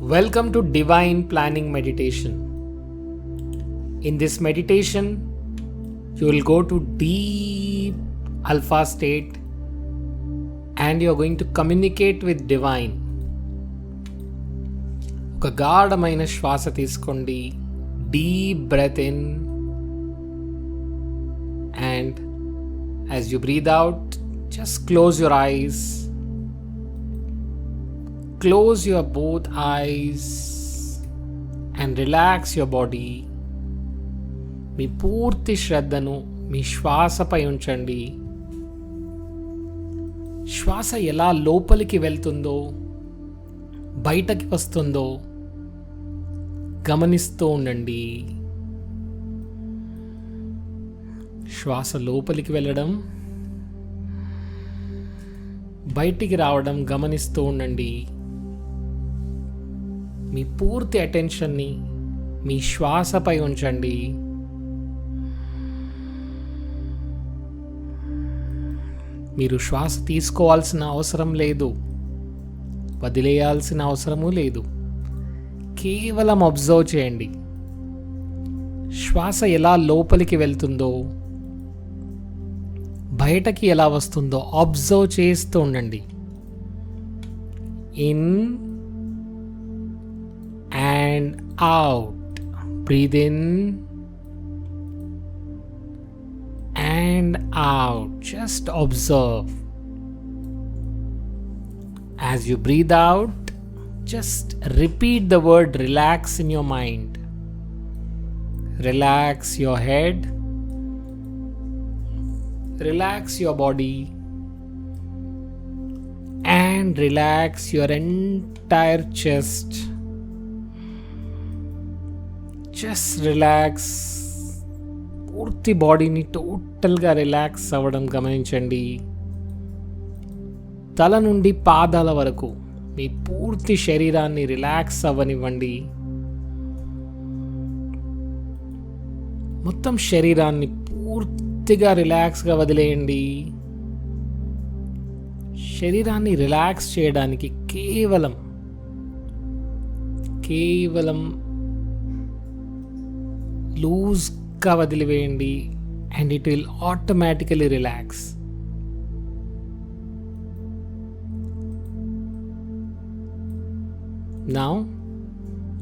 Welcome to Divine Planning Meditation. In this meditation, you will go to deep alpha state and you are going to communicate with divine. ఒక గాఢమైన శ్వాస తీసుకోండి deep breath in and as you breathe out just close your eyes close your both eyes and relax your body. మీ పూర్తి శ్రద్ధను మీ శ్వాసపై ఉంచండి. శ్వాస ఎలా లోపలికి వెళ్తుందో బయటకి వస్తుందో గమనిస్తూ ఉండండి. శ్వాస లోపలికి వెళ్ళడం బయటికి రావడం గమనిస్తూ ఉండండి. మీ పూర్తి అటెన్షన్ని మీ శ్వాసపై ఉంచండి. మీరు శ్వాస తీసుకోవాల్సిన అవసరం లేదు. వదిలేయాల్సిన అవసరము లేదు. కేవలం అబ్జర్వ్ చేయండి. శ్వాస ఎలా లోపలికి వెళ్తుందో బయటకి ఎలా వస్తుందో అబ్జర్వ్ చేస్తూ ఉండండి. In and out. Breathe in and out. Just observe. As you breathe out, just repeat the word relax in your mind. Relax your head, relax your body, and relax your entire chest just relax పూర్తి బాడీని టోటల్గా relax అవ్వడం గమనించండి. తల నుండి పాదాల వరకు మీ పూర్తి శరీరాన్ని రిలాక్స్ అవ్వనివ్వండి. మొత్తం శరీరాన్ని పూర్తిగా రిలాక్స్గా వదిలేయండి. శరీరాన్ని రిలాక్స్ చేయడానికి కేవలం కేవలం లూజ్గా వదిలివేయండి and it will automatically relax. నా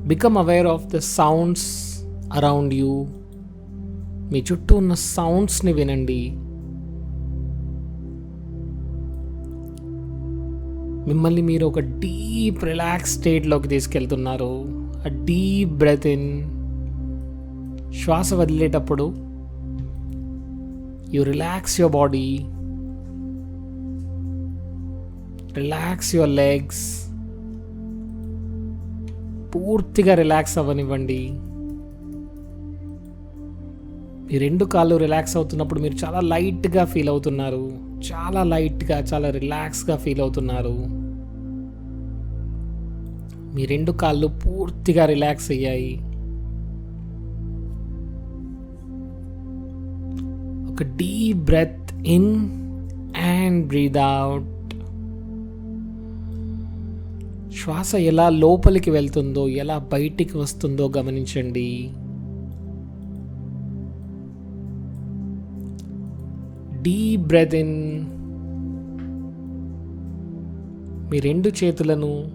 become aware of the sounds around you మీ చుట్టూ ఉన్న సౌండ్స్ని వినండి. మిమ్మల్ని మీరు ఒక డీప్ రిలాక్స్ స్టేట్లోకి తీసుకెళ్తున్నారు. డీప్ బ్రెత్ ఇన్ శ్వాస వదిలేటప్పుడు you relax your body relax your legs పూర్తిగా రిలాక్స్ అవ్వనివ్వండి. మీ రెండు కాళ్ళు రిలాక్స్ అవుతున్నప్పుడు మీరు చాలా లైట్గా ఫీల్ అవుతున్నారు. చాలా లైట్గా చాలా రిలాక్స్గా ఫీల్ అవుతున్నారు. మీ రెండు కాళ్ళు పూర్తిగా రిలాక్స్ అయ్యాయి. ఒక deep breath in and breathe out శ్వాస ఎలా లోపలికి వెళ్తుందో ఎలా బయటికి వస్తుందో గమనించండి. డీప్ బ్రెత్ ఇన్ మీ రెండు చేతులను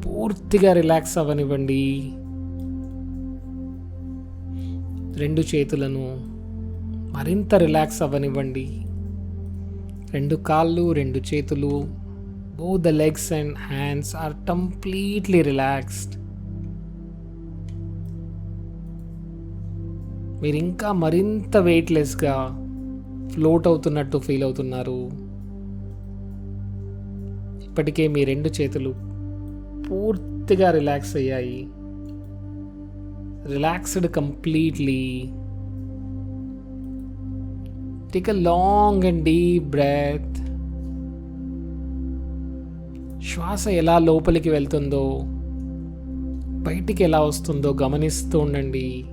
పూర్తిగా రిలాక్స్ అవ్వనివ్వండి. రెండు చేతులను మరింత రిలాక్స్ అవ్వనివ్వండి. రెండు కాళ్ళు రెండు చేతులు both the legs and hands are completely relaxed మీరు ఇంకా మరింత వెయిట్లెస్గా ఫ్లోట్ అవుతున్నట్టు ఫీల్ అవుతున్నారు. ఇప్పటికే మీ రెండు చేతులు పూర్తిగా రిలాక్స్ అయ్యాయి. Relaxed completely take a long and deep breath శ్వాస ఎలా లోపలికి వెళ్తుందో బయటికి ఎలా వస్తుందో గమనిస్తూ ఉండండి.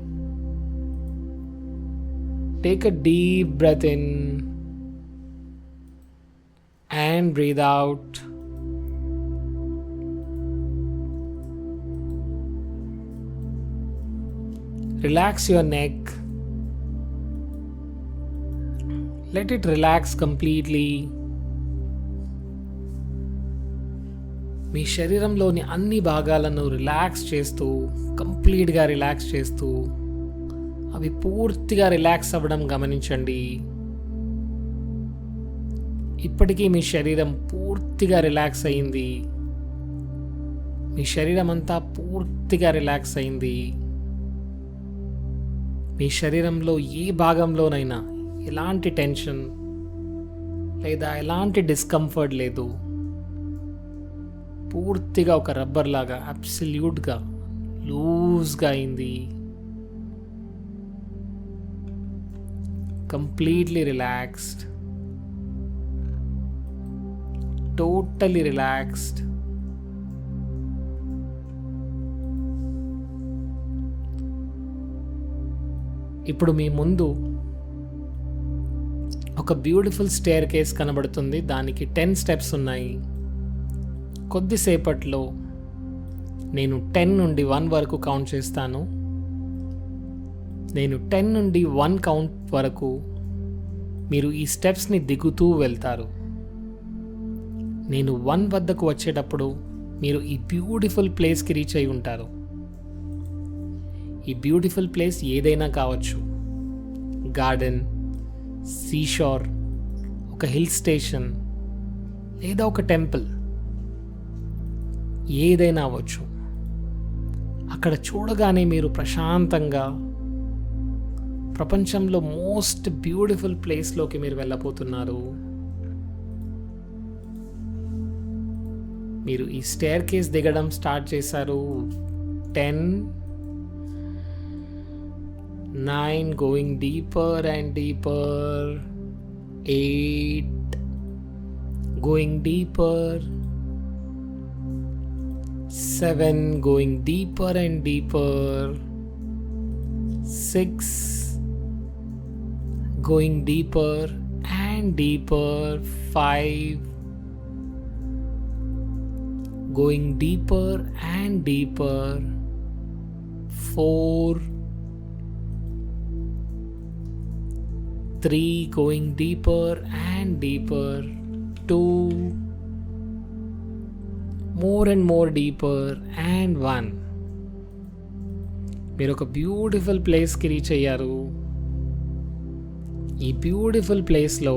Take a deep breath in and breathe out relax your neck Let it relax completely. మీ శరీరంలోని అన్ని భాగాలను రిలాక్స్ చేస్తూ కంప్లీట్గా రిలాక్స్ చేస్తూ అవి పూర్తిగా రిలాక్స్ అవ్వడం గమనించండి. ఇప్పటికీ మీ శరీరం పూర్తిగా రిలాక్స్ అయింది. మీ శరీరం అంతా పూర్తిగా రిలాక్స్ అయింది. మీ శరీరంలో ఏ భాగంలోనైనా ఎలాంటి టెన్షన్ లేదా ఎలాంటి డిస్కంఫర్ట్ లేదు. పూర్తిగా ఒక రబ్బర్ లాగా అబ్సల్యూట్గా లూజ్గా అయింది. కంప్లీట్లీ రిలాక్స్డ్ టోటలీ రిలాక్స్డ్ ఇప్పుడు మీ ముందు ఒక బ్యూటిఫుల్ స్టేర్ కేస్ కనబడుతుంది. దానికి టెన్ స్టెప్స్ ఉన్నాయి. కొద్దిసేపట్లో నేను టెన్ నుండి వన్ వరకు కౌంట్ చేస్తాను. నేను టెన్ నుండి వన్ కౌంట్ వరకు మీరు ఈ స్టెప్స్ని దిగుతూ వెళ్తారు. నేను వన్ వద్దకు వచ్చేటప్పుడు మీరు ఈ బ్యూటిఫుల్ ప్లేస్కి రీచ్ అయి ఉంటారు. ఈ బ్యూటిఫుల్ ప్లేస్ ఏదైనా కావచ్చు. గార్డెన్ సీషోర్ ఒక హిల్ స్టేషన్ లేదా ఒక టెంపుల్ ఏదైనా అవ్వచ్చు. అక్కడ చూడగానే మీరు ప్రశాంతంగా ప్రపంచంలో మోస్ట్ బ్యూటిఫుల్ ప్లేస్లోకి మీరు వెళ్ళబోతున్నారు. మీరు ఈ స్టేర్ కేస్ దిగడం స్టార్ట్ చేశారు. Ten 9 going deeper and deeper. 8 going deeper. 7 going deeper and deeper. 6 going deeper and deeper. 5 going deeper and deeper. 4 three going deeper and deeper two more and more deeper and one మీరు ఒక beautiful ప్లేస్కి reach అయ్యారు. ఈ beautiful ప్లేస్లో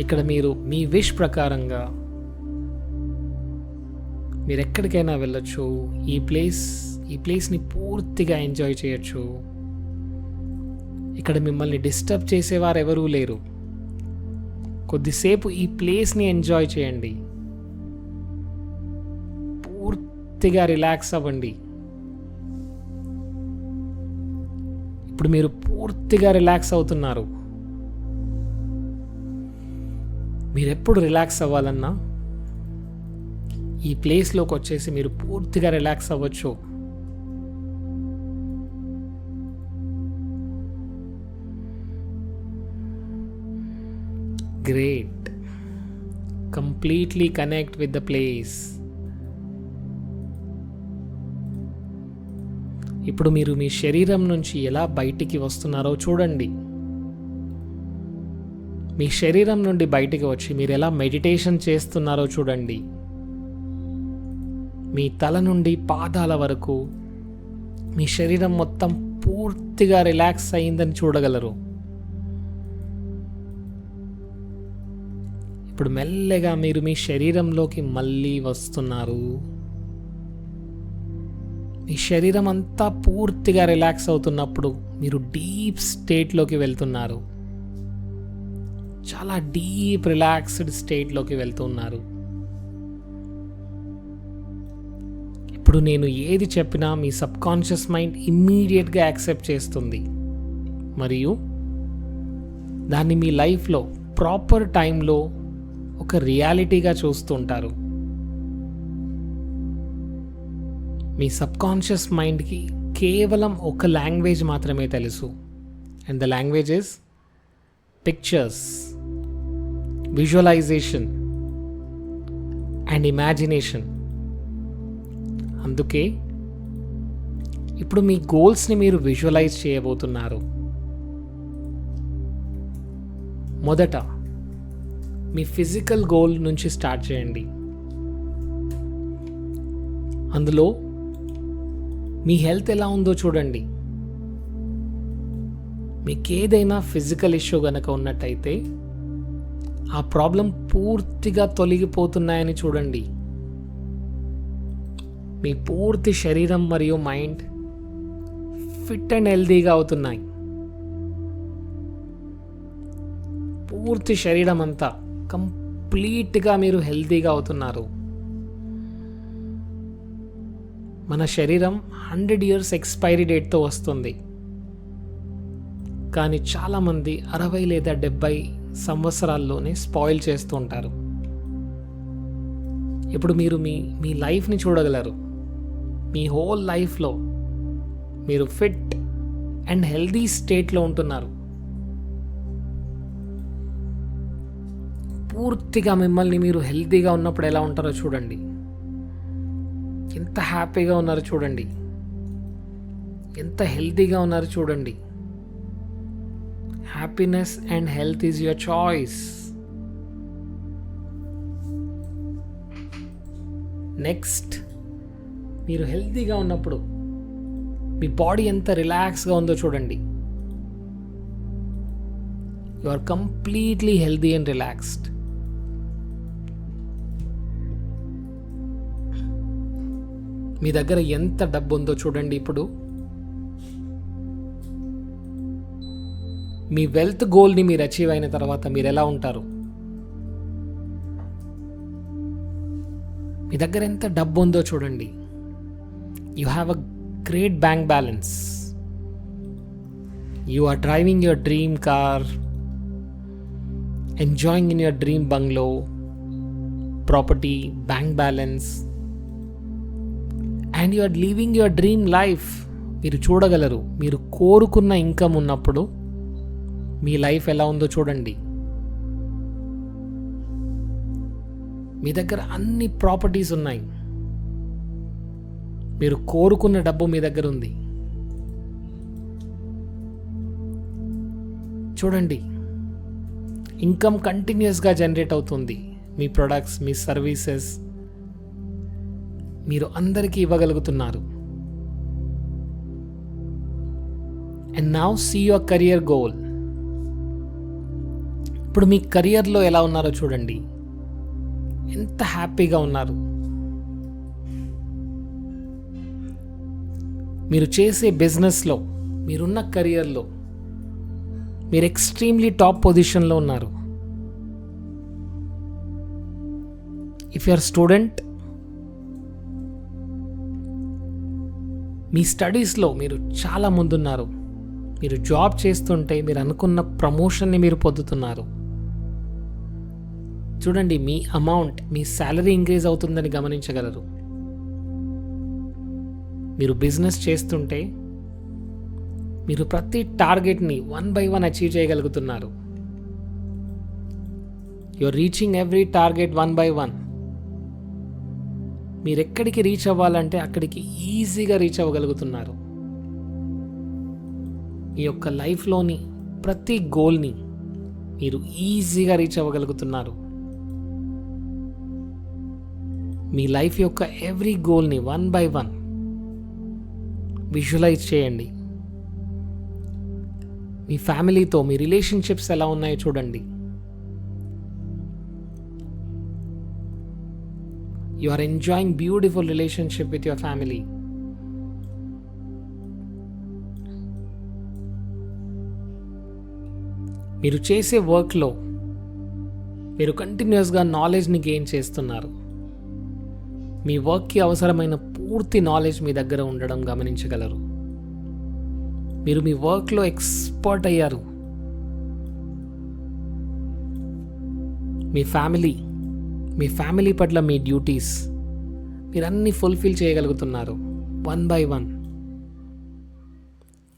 ఇక్కడ మీరు మీ wish ప్రకారంగా మీరు ఎక్కడికైనా వెళ్ళొచ్చు. ఈ ప్లేస్ ఈ ప్లేస్ని పూర్తిగా ఎంజాయ్ చేయొచ్చు. ఇక్కడ మిమ్మల్ని డిస్టర్బ్ చేసేవారు ఎవరూ లేరు. కొద్దిసేపు ఈ ప్లేస్ని ఎంజాయ్ చేయండి. పూర్తిగా రిలాక్స్ అవ్వండి. ఇప్పుడు మీరు పూర్తిగా రిలాక్స్ అవుతున్నారు. మీరు ఎప్పుడు రిలాక్స్ అవ్వాలన్నా ఈ ప్లేస్లోకి వచ్చేసి మీరు పూర్తిగా రిలాక్స్ అవ్వచ్చు. Great completely connect with the place ఇప్పుడు మీరు మీ శరీరం నుంచి ఎలా బయటికి వస్తున్నారో చూడండి. మీ శరీరం నుండి బయటికి వచ్చి మీరు ఎలా మెడిటేషన్ చేస్తున్నారో చూడండి. మీ తల నుండి పాదాల వరకు మీ శరీరం మొత్తం పూర్తిగా రిలాక్స్ అయిందని చూడగలరు. ఇప్పుడు మెల్లగా మీరు మీ శరీరంలోకి మళ్ళీ వస్తున్నారు. మీ శరీరం అంతా పూర్తిగా రిలాక్స్ అవుతున్నప్పుడు మీరు డీప్ స్టేట్లోకి వెళ్తున్నారు. చాలా డీప్ రిలాక్స్డ్ స్టేట్లోకి వెళ్తున్నారు. ఇప్పుడు నేను ఏది చెప్పినా మీ సబ్కాన్షియస్ మైండ్ ఇమ్మీడియట్గా యాక్సెప్ట్ చేస్తుంది. మరియు దాన్ని మీ లైఫ్లో ప్రాపర్ టైంలో ఒక రియాలిటీగా చూస్తుంటారు. మీ సబ్కాన్షియస్ మైండ్కి కేవలం ఒక లాంగ్వేజ్ మాత్రమే తెలుసు. And the language is pictures visualisation and imagination. అందుకే ఇప్పుడు మీ గోల్స్ని మీరు విజువలైజ్ చేయబోతున్నారు. మొదట మీ ఫిజికల్ గోల్ నుంచి స్టార్ట్ చేయండి. అందులో మీ హెల్త్ ఎలా ఉందో చూడండి. మీకు ఏదైనా ఫిజికల్ ఇష్యూ గనక ఉన్నట్టయితే ఆ ప్రాబ్లం పూర్తిగా తొలగిపోతున్నాయని చూడండి. మీ పూర్తి శరీరం మరియు మైండ్ ఫిట్ అండ్ హెల్దీగా అవుతున్నాయి. పూర్తి శరీరం అంతా కంప్లీట్గా మీరు హెల్తీగా అవుతున్నారు. మన శరీరం హండ్రెడ్ ఇయర్స్ ఎక్స్పైరీ డేట్తో వస్తుంది. కానీ చాలామంది అరవై లేదా డెబ్బై సంవత్సరాల్లోనే స్పాయిల్ చేస్తూ ఉంటారు. ఇప్పుడు మీరు మీ మీ లైఫ్ని చూడగలరు. మీ హోల్ లైఫ్లో మీరు ఫిట్ అండ్ హెల్దీ స్టేట్లో ఉంటున్నారు. పూర్తిగా మిమ్మల్ని మీరు హెల్తీగా ఉన్నప్పుడు ఎలా ఉంటారో చూడండి. ఎంత హ్యాపీగా ఉన్నారో చూడండి. ఎంత హెల్తీగా ఉన్నారో చూడండి. Happiness and health is your choice. Next మీరు హెల్తీగా ఉన్నప్పుడు మీ బాడీ ఎంత రిలాక్స్గా ఉందో చూడండి. You are completely healthy and relaxed. మీ దగ్గర ఎంత డబ్బు ఉందో చూడండి ఇప్పుడు. మీ వెల్త్ గోల్ని మీరు అచీవ్ అయిన తర్వాత మీరు ఎలా ఉంటారు? మీ దగ్గర ఎంత డబ్బు ఉందో చూడండి. You have a great bank balance you are driving your dream car enjoying in your dream bungalow property bank balance and you are living your dream life మీరు చూడగలరు. మీరు కోరుకున్న ఇన్కమ్ ఉన్నప్పుడు మీ లైఫ్ ఎలా ఉందో చూడండి. మీ దగ్గర అన్ని ప్రాపర్టీస్ ఉన్నాయి. మీరు కోరుకున్న డబ్బు మీ దగ్గర ఉంది. చూడండి. ఇన్కమ్ కంటిన్యూస్గా జనరేట్ అవుతుంది. మీ ప్రొడక్ట్స్ మీ సర్వీసెస్ మీరు అందరికీ ఇవ్వగలుగుతున్నారు. And now see your career goal ఇప్పుడు మీ కెరియర్లో ఎలా ఉన్నారో చూడండి. ఎంత హ్యాపీగా ఉన్నారు. మీరు చేసే బిజినెస్లో మీరున్న కెరియర్లో మీరు ఎక్స్ట్రీమ్లీ టాప్ పొజిషన్లో ఉన్నారు. ఇఫ్ యు ఆర్ స్టూడెంట్ మీ స్టడీస్లో మీరు చాలా ముందున్నారు. మీరు జాబ్ చేస్తుంటే మీరు అనుకున్న ప్రమోషన్ని మీరు పొందుతున్నారు. చూడండి మీ అమౌంట్ మీ శాలరీ ఇంక్రీజ్ అవుతుందని గమనించగలరు. మీరు బిజినెస్ చేస్తుంటే మీరు ప్రతి టార్గెట్ని వన్ బై వన్ అచీవ్ చేయగలుగుతున్నారు. You are reaching every target one by one మీరు ఎక్కడికి రీచ్ అవ్వాలంటే అక్కడికి ఈజీగా రీచ్ అవ్వగలుగుతున్నారు. మీ యొక్క లైఫ్లోని ప్రతి గోల్ని మీరు ఈజీగా రీచ్ అవ్వగలుగుతున్నారు. మీ లైఫ్ యొక్క ఎవ్రీ గోల్ని వన్ బై వన్ విజువలైజ్ చేయండి. మీ ఫ్యామిలీతో మీ రిలేషన్షిప్స్ ఎలా ఉన్నాయో చూడండి. You are enjoying beautiful relationship with your family మీరు చేసే వర్క్లో మీరు కంటిన్యూస్గా నాలెడ్జ్ని గెయిన్ చేస్తున్నారు. మీ వర్క్కి అవసరమైన పూర్తి నాలెడ్జ్ మీ దగ్గర ఉండడం గమనించగలరు. మీరు మీ వర్క్లో ఎక్స్పర్ట్ అయ్యారు. మీ ఫ్యామిలీ మీ ఫ్యామిలీ పట్ల మీ డ్యూటీస్ మీరు ఫుల్ఫిల్ చేయగలుగుతున్నారు one by one.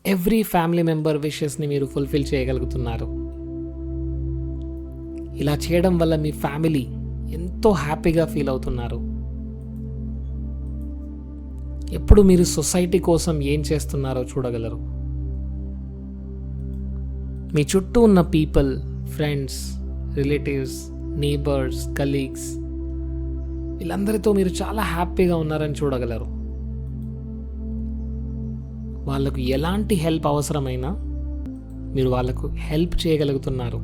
Every family member విషెస్ని మీరు ఫుల్ఫిల్ చేయగలుగుతున్నారు. ఇలా చేయడం వల్ల మీ ఫ్యామిలీ ఎంతో హ్యాపీగా ఫీల్ అవుతున్నారు. ఎప్పుడు మీరు సొసైటీ కోసం ఏం చేస్తున్నారో చూడగలరు. మీ చుట్టూ ఉన్న people friends relatives neighbours colleagues వీళ్ళందరితో మీరు చాలా హ్యాపీగా ఉన్నారని చూడగలరు. వాళ్ళకు ఎలాంటి హెల్ప్ అవసరమైనా మీరు వాళ్ళకు హెల్ప్ చేయగలుగుతున్నారు.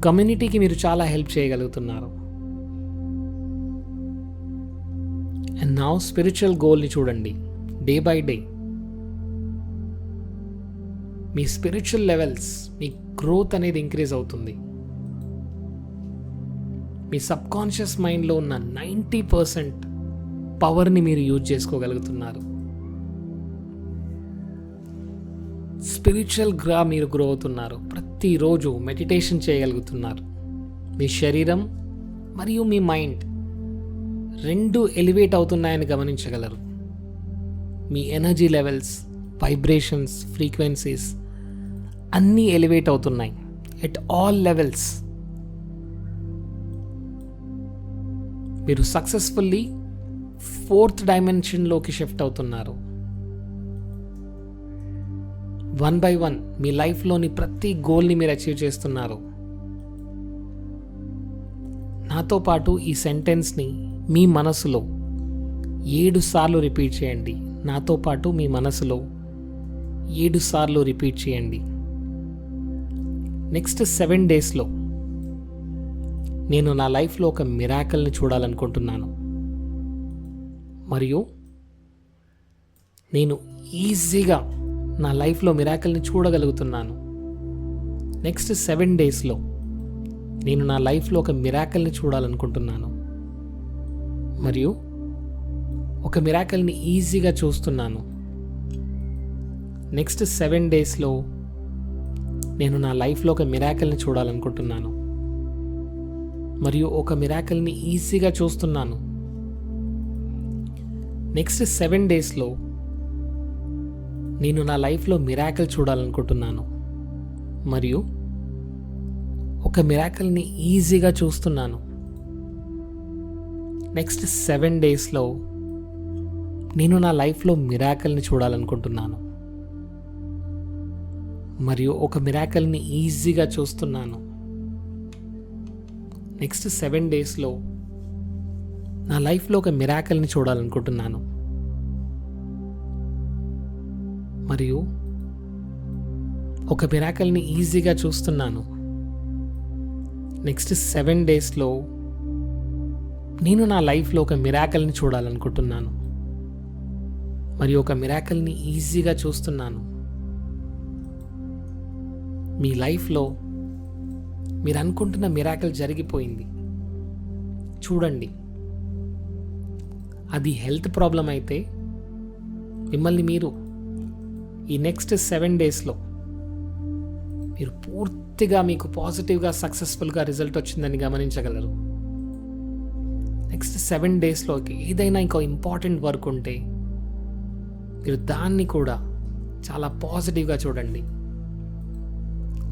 కమ్యూనిటీకి మీరు చాలా హెల్ప్ చేయగలుగుతున్నారు. అండ్ నా స్పిరిచువల్ గోల్ని చూడండి. డే బై డే మీ స్పిరిచువల్ లెవెల్స్ మీ గ్రోత్ అనేది ఇంక్రీజ్ అవుతుంది. మీ సబ్కాన్షియస్ మైండ్లో ఉన్న నైంటీ పర్సెంట్ పవర్ని మీరు యూజ్ చేసుకోగలుగుతున్నారు. స్పిరిచువల్ గ్రా మీరు గ్రో అవుతున్నారు. ప్రతిరోజు మెడిటేషన్ చేయగలుగుతున్నారు. మీ శరీరం మరియు మీ మైండ్ రెండు ఎలివేట్ అవుతున్నాయని గమనించగలరు. మీ ఎనర్జీ లెవెల్స్ వైబ్రేషన్స్ ఫ్రీక్వెన్సీస్ అన్నీ ఎలివేట్ అవుతున్నాయి ఎట్ ఆల్ లెవెల్స్. మీరు సక్సెస్ఫుల్లీ ఫోర్త్ డైమెన్షన్లోకి షిఫ్ట్ అవుతున్నారు. వన్ బై వన్ మీ లైఫ్లోని ప్రతి గోల్ని మీరు అచీవ్ చేస్తున్నారు. నాతో పాటు ఈ సెంటెన్స్ని మీ మనసులో ఏడు సార్లు రిపీట్ చేయండి. నాతో పాటు మీ మనసులో ఏడు సార్లు రిపీట్ చేయండి. నెక్స్ట్ సెవెన్ డేస్లో నేను నా లైఫ్లో ఒక మిరాకల్ని చూడాలనుకుంటున్నాను. మరియు నేను ఈజీగా నా లైఫ్లో మిరాకల్ని చూడగలుగుతున్నాను. నెక్స్ట్ సెవెన్ డేస్లో నేను నా లైఫ్లో ఒక మిరాకల్ని చూడాలనుకుంటున్నాను. మరియు ఒక మిరాకల్ని ఈజీగా చూస్తున్నాను. నెక్స్ట్ సెవెన్ డేస్లో నేను నా లైఫ్లో ఒక మిరాకల్ని చూడాలనుకుంటున్నాను. మరియు ఒక మిరాకల్ని ఈజీగా చూస్తున్నాను. నెక్స్ట్ సెవెన్ డేస్లో నేను నా లైఫ్లో మిరాకల్ చూడాలనుకుంటున్నాను. మరియు ఒక మిరాకల్ని ఈజీగా చూస్తున్నాను. నెక్స్ట్ సెవెన్ డేస్లో నేను నా లైఫ్లో మిరాకల్ని చూడాలనుకుంటున్నాను. మరియు ఒక మిరాకల్ని ఈజీగా చూస్తున్నాను. నెక్స్ట్ సెవెన్ డేస్లో నా లైఫ్లో ఒక మిరాకల్ని చూడాలనుకుంటున్నాను. మరియు ఒక మిరాకల్ని ఈజీగా చూస్తున్నాను. నెక్స్ట్ సెవెన్ డేస్లో నేను నా లైఫ్లో ఒక మిరాకల్ని చూడాలనుకుంటున్నాను. మరియు ఒక మిరాకల్ని ఈజీగా చూస్తున్నాను. మీ లైఫ్లో మీరు అనుకుంటున్న మిరాకల్ జరిగిపోయింది. చూడండి. అది హెల్త్ ప్రాబ్లం అయితే మిమ్మల్ని మీరు ఈ నెక్స్ట్ సెవెన్ డేస్లో మీరు పూర్తిగా మీకు పాజిటివ్గా సక్సెస్ఫుల్గా రిజల్ట్ వచ్చిందని గమనించగలరు. నెక్స్ట్ సెవెన్ డేస్లో ఏదైనా ఇంకో ఇంపార్టెంట్ వర్క్ ఉంటే మీరు దాన్ని కూడా చాలా పాజిటివ్గా చూడండి.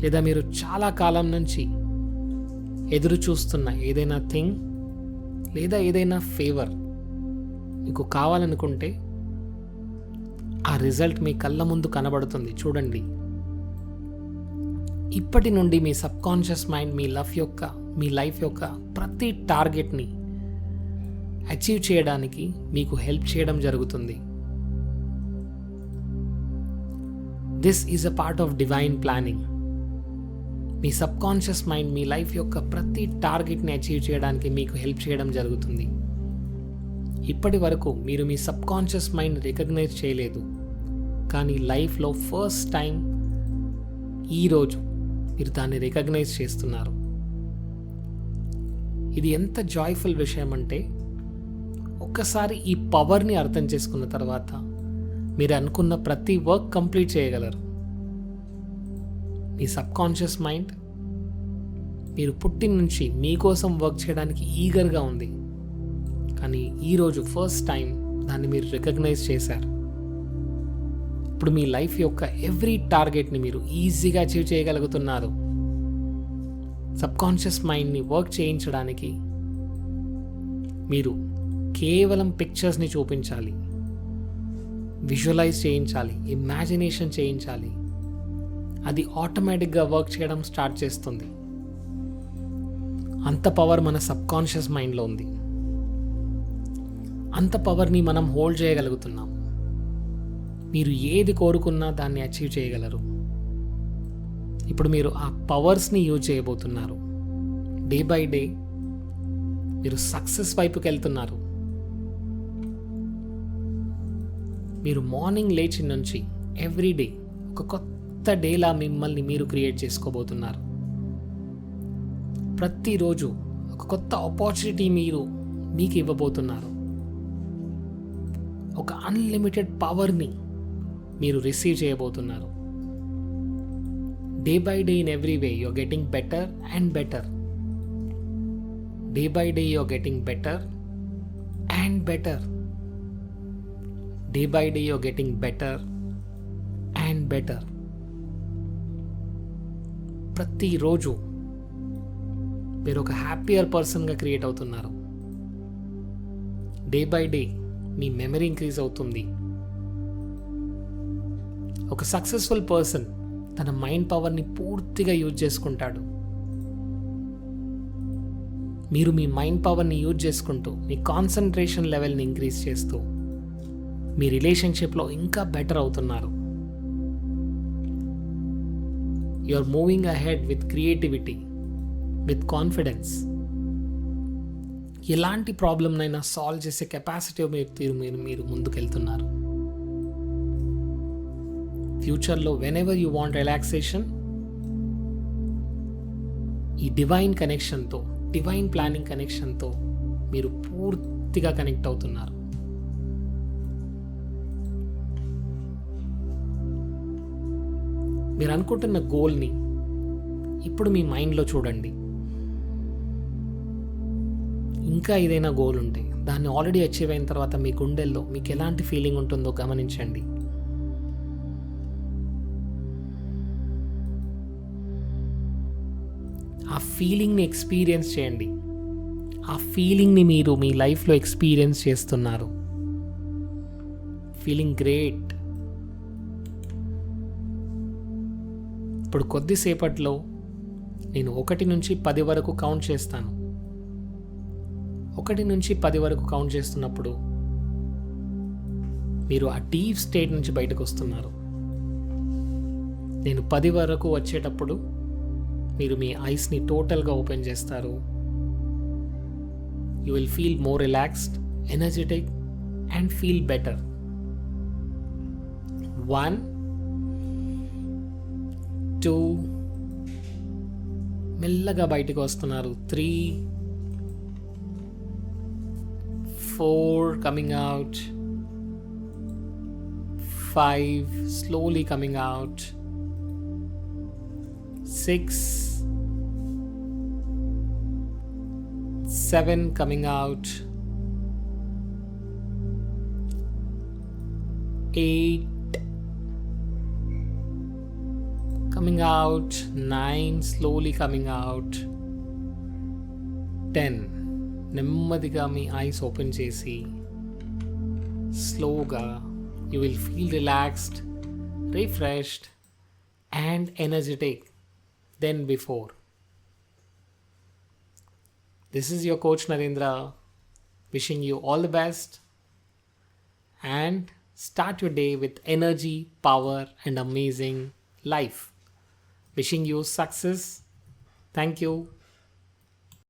లేదా మీరు చాలా కాలం నుంచి ఎదురు చూస్తున్న ఏదైనా థింగ్ లేదా ఏదైనా ఫేవర్ మీకు కావాలనుకుంటే ఆ రిజల్ట్ మీ కళ్ళ ముందు కనబడుతుంది. చూడండి. ఇప్పటి నుండి మీ సబ్ కాన్షియస్ మైండ్ మీ లవ్ యొక్క మీ లైఫ్ యొక్క ప్రతి టార్గెట్ని అచీవ్ చేయడానికి మీకు హెల్ప్ చేయడం జరుగుతుంది. This is a part of divine planning me subconscious mind మీ లైఫ్ యొక్క ప్రతి టార్గెట్ని అచీవ్ చేయడానికి మీకు హెల్ప్ చేయడం జరుగుతుంది. ఇప్పటి వరకు మీరు మీ సబ్ కాన్షియస్ మైండ్ రికగ్నైజ్ చేయలేదు. కానీ లైఫ్లో ఫస్ట్ టైం ఈరోజు మీరు దాన్ని రికగ్నైజ్ చేస్తున్నారు. ఇది ఎంత జాయ్ఫుల్ విషయం అంటే ఒక్కసారి ఈ పవర్ని అర్థం చేసుకున్న తర్వాత మీరు అనుకున్న ప్రతి వర్క్ కంప్లీట్ చేయగలరు. మీ సబ్కాన్షియస్ మైండ్ మీరు పుట్టిన నుంచి మీకోసం వర్క్ చేయడానికి ఈగర్గా ఉంది. కానీ ఈరోజు ఫస్ట్ టైం దాన్ని మీరు రికగ్నైజ్ చేశారు. ఇప్పుడు మీ లైఫ్ యొక్క ఎవ్రీ టార్గెట్ని మీరు ఈజీగా అచీవ్ చేయగలుగుతున్నారు. సబ్కాన్షియస్ మైండ్ని వర్క్ చేయించడానికి మీరు కేవలం పిక్చర్స్ని చూపించాలి. విజువలైజ్ చేయించాలి. ఇమాజినేషన్ చేయించాలి. అది ఆటోమేటిక్గా వర్క్ చేయడం స్టార్ట్ చేస్తుంది. అంత పవర్ మన సబ్కాన్షియస్ మైండ్లో ఉంది. అంత పవర్ని మనం హోల్డ్ చేయగలుగుతున్నాం. మీరు ఏది కోరుకున్నా దాన్ని అచీవ్ చేయగలరు. ఇప్పుడు మీరు ఆ పవర్స్ని యూజ్ చేయబోతున్నారు. డే బై డే మీరు సక్సెస్ వైపుకి వెళ్తున్నారు. మీరు మార్నింగ్ లేచి నుంచి ఎవ్రీ డే ఒక కొత్త కొత్త డేలా మిమ్మల్ని మీరు క్రియేట్ చేసుకోబోతున్నారు. ప్రతిరోజు ఒక కొత్త ఆపర్చునిటీ మీరు మీకు ఇవ్వబోతున్నారు. ఒక అన్లిమిటెడ్ పవర్ని మీరు రిసీవ్ చేయబోతున్నారు. Day by day in every way you're getting better and better day by day you're getting better and better day by day you're getting better and better ప్రతిరోజు మీరు ఒక హ్యాపీయర్ పర్సన్గా క్రియేట్ అవుతున్నారు. Day by day మీ memory increase అవుతుంది. ఒక successful person తన mind పవర్ని పూర్తిగా యూజ్ చేసుకుంటాడు. మీరు మీ మైండ్ పవర్ని యూజ్ చేసుకుంటూ మీ కాన్సన్ట్రేషన్ లెవెల్ని ఇంక్రీజ్ చేస్తూ మీ రిలేషన్షిప్లో ఇంకా బెటర్ అవుతున్నారు. You are moving ahead with creativity with confidence ఎలాంటి ప్రాబ్లంనైనా సాల్వ్ చేసే కెపాసిటీ మీరు తీరు మీరు మీరు ముందుకెళ్తున్నారు. ఫ్యూచర్లో whenever you want relaxation ఈ డివైన్ కనెక్షన్తో డివైన్ ప్లానింగ్ కనెక్షన్తో మీరు పూర్తిగా కనెక్ట్ అవుతున్నారు. మీరు అనుకుంటున్న గోల్ని ఇప్పుడు మీ మైండ్లో చూడండి. ఇంకా ఏదైనా గోల్ ఉంటే దాన్ని ఆల్రెడీ అచీవ్ అయిన తర్వాత మీ గుండెల్లో మీకు ఎలాంటి ఫీలింగ్ ఉంటుందో గమనించండి. ఆ ఫీలింగ్ని ఎక్స్పీరియన్స్ చేయండి. ఆ ఫీలింగ్ని మీరు మీ లైఫ్లో ఎక్స్పీరియన్స్ చేస్తున్నారు. ఫీలింగ్ గ్రేట్ ఇప్పుడు కొద్దిసేపట్లో నేను ఒకటి నుంచి పది వరకు కౌంట్ చేస్తాను. ఒకటి నుంచి పది వరకు కౌంట్ చేస్తున్నప్పుడు మీరు ఆ డీప్ స్టేట్ నుంచి బయటకు వస్తున్నారు. నేను పది వరకు వచ్చేటప్పుడు మీరు మీ ఐస్ని టోటల్గా ఓపెన్ చేస్తారు. You will feel more relaxed energetic and feel better. One two మెల్లగా బయటకు వస్తున్నారు three four coming out five slowly coming out six seven coming out, eight coming out, nine slowly coming out, ten నెమ్మదిగా మీ eyes open చేసి స్లోగా you will feel relaxed refreshed and energetic than before This is your coach Narendra wishing you all the best and start your day with energy, power, and amazing life. Wishing you success. Thank you.